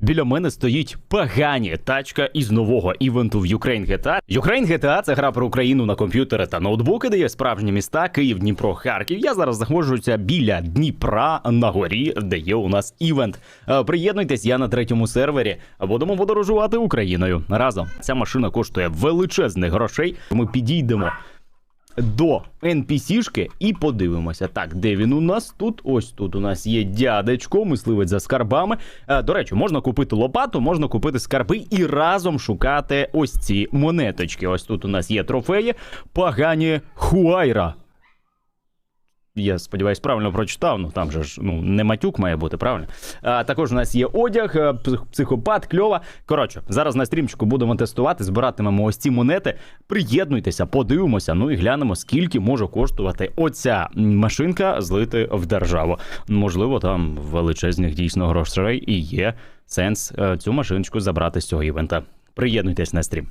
Біля мене стоїть погані тачка із нового івенту в Ukraine GTA. Ukraine GTA – це гра про Україну на комп'ютери та ноутбуки, де є справжні міста Київ, Дніпро, Харків. Я зараз знаходжуся біля Дніпра на горі, де є у нас івент. Е, Приєднуйтесь, я на третьому сервері. Будемо подорожувати Україною разом. Ця машина коштує величезних грошей. Ми підійдемо до NPC-шки і подивимося. Так, де він у нас тут? Ось тут у нас є дядечко, мисливець за скарбами. Е, до речі, можна купити лопату, можна купити скарби і разом шукати ось ці монеточки. Ось тут у нас є трофеї. Погані Хуайра. Я сподіваюсь, правильно прочитав. Ну там же ж ну не матюк має бути, правильно? А, також у нас є одяг, е, психопат, кльова. Коротше, зараз на стрімчику будемо тестувати, збиратимемо ось ці монети. Приєднуйтеся, подивимося, ну і глянемо, скільки може коштувати оця машинка злити в державу. Можливо, там величезних дійсно грошей і є сенс е, цю машиночку забрати з цього івента. Приєднуйтесь на стрім.